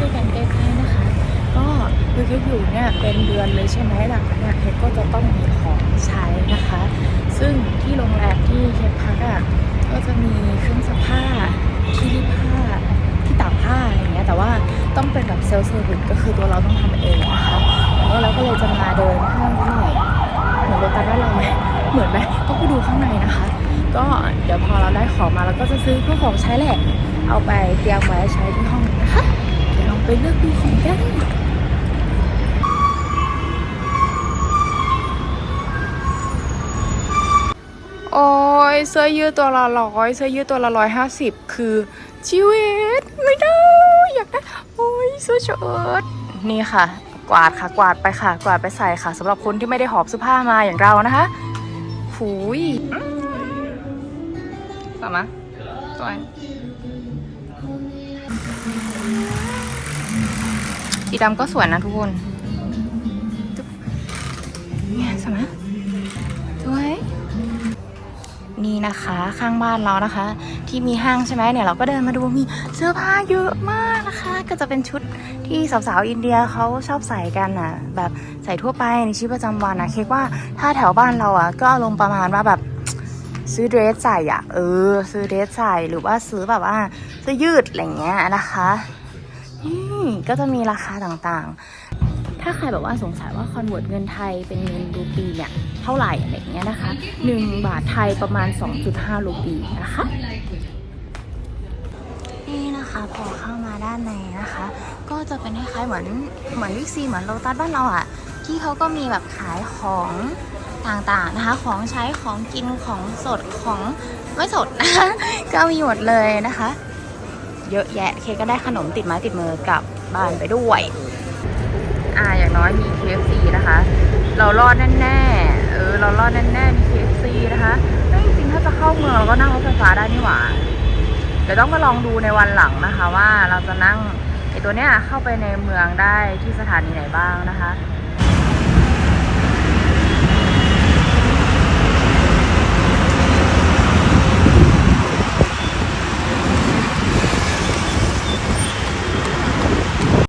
ช่วกันใกล้ๆนะคะ ก็คือคิดอยู่เนี่ยเป็นเดือนเลยใช่ไหมหลังเนี่ยเคก็จะต้องมีของใช้นะคะ ซึ่งที่โรงแรมที่เคพักอะก็จะมีเครื่องสักผ้าที่รีดผ้าที่ตากผ้าอะไรเงี้ยแต่ว่าต้องเป็นแบบเซลล์เซอร์วิสก็คือตัวเราต้องทำเองนะคะแล้วเราก็เลยจะมาเดินห้างนิดหนเหมือนโรตัสบ้านเราไหมเหมือนไหมก็ไปดูข้างในนะคะ ก็เดี๋ยวพอเราได้ของมาเราก็จะซื้อเพวกของใช้แหละ เอาไปเตรียมไว้ใช้ที่ห้องนะคะ ไปเลือกดูของกันโอ้ยเสื้อยืดตัวละร้อยเสื้อยืดตัวละร้อยห้าสิบคือชีวิตไม่ได้อยากได้โอ้ยเสื้อเชิ้ตนี่ค่ะ กวาดค่ะกวาดไปค่ะ กวาดไปใส่ค่ะสำหรับคนที่ไม่ได้หอบเสื้อผ้ามาอย่างเรานะคะหุยสามะ สีดำก็สวยนะทุกคนเนี่ยสมะสวยนี่นะคะข้างบ้านเรานะคะ ที่มีห้างใช่ไหมเนี่ยเราก็เดินมาดูมีเสื้อผ้าเยอะมากนะคะ ก็จะเป็นชุดที่สาวๆอินเดียเขาชอบใส่กันอะ แบบใส่ทั่วไปในชีวิตประจำวันนะคิดว่าถ้าแถวบ้านเราอะ ก็อารมณ์ประมาณว่าแบบซื้อเดรสใส่อะเออ ซื้อเดรสใส่หรือว่าซื้อแบบว่าเสื้อยืดอะไรเงี้ยนะคะ ก็จะมีราคาต่างๆ ถ้าใครแบบว่าสงสัยว่าคอนเวิร์ตเงินไทยเป็นเงินรูปีเนี่ยเท่าไหร่อะไรอย่างเงี้ยนะคะ 1 บาทไทยประมาณ 2.5 รูปีนะคะ นี่นะคะพอเข้ามาด้านในนะคะ ก็จะเป็นคล้ายๆเหมือนเหมือนวิกซีเหมือนโลตัสบ้านเราอะที่เขาก็มีแบบขายของต่างๆนะคะ ของใช้ของกินของสดของไม่สดนะคะก็มีหมดเลยนะคะ เยอะแยะ เคก็ได้ขนมติดไม้ติดมือกลับบ้านไปด้วย อ่าอย่างน้อยมี KFC นะคะ เรารอดแน่ๆเออเรารอดแน่ๆมี KFC นะคะแล้วจริงๆถ้าจะเข้าเมืองเราก็นั่งรถไฟฟ้าได้นี่หว่าเดี๋ยวต้องมาลองดูในวันหลังนะคะว่าเราจะนั่งไอตัวเนี้ยเข้าไปในเมืองได้ที่สถานีไหนบ้างนะคะ